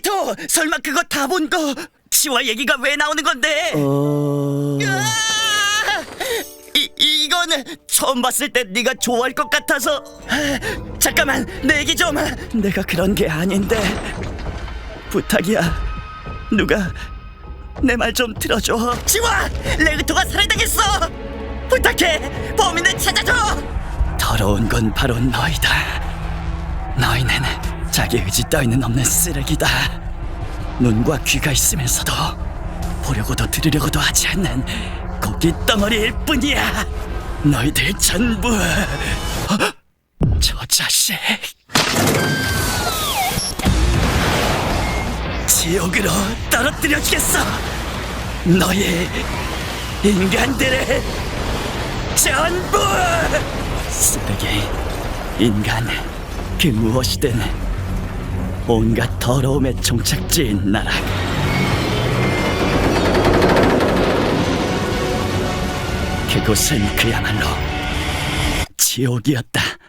레기토 설마 그거 다 본 거? 치와 얘기가 왜 나오는 건데? 어... 으아! 이, 이건 처음 봤을 때 네가 좋아할 것 같아서. 잠깐만 내 얘기 좀. 내가 그런 게 아닌데. 부탁이야. 누가 내 말 좀 들어줘. 지와 레그토가 살해당했어. 부탁해. 범인을 찾아줘. 더러운 건 바로 너희다 자기 의지 따위는 없는 쓰레기다 눈과 귀가 있으면서도 보려고도 들으려고도 하지 않는 고기 덩어리일 뿐이야. 너희들 전부 어? 저 자식 지옥으로 떨어뜨려 주겠어. 너희 인간들을 전부 쓰레기 인간 그 무엇이든 온갖 더러움의 종착지인 나라. 그곳은 그야말로 지옥이었다.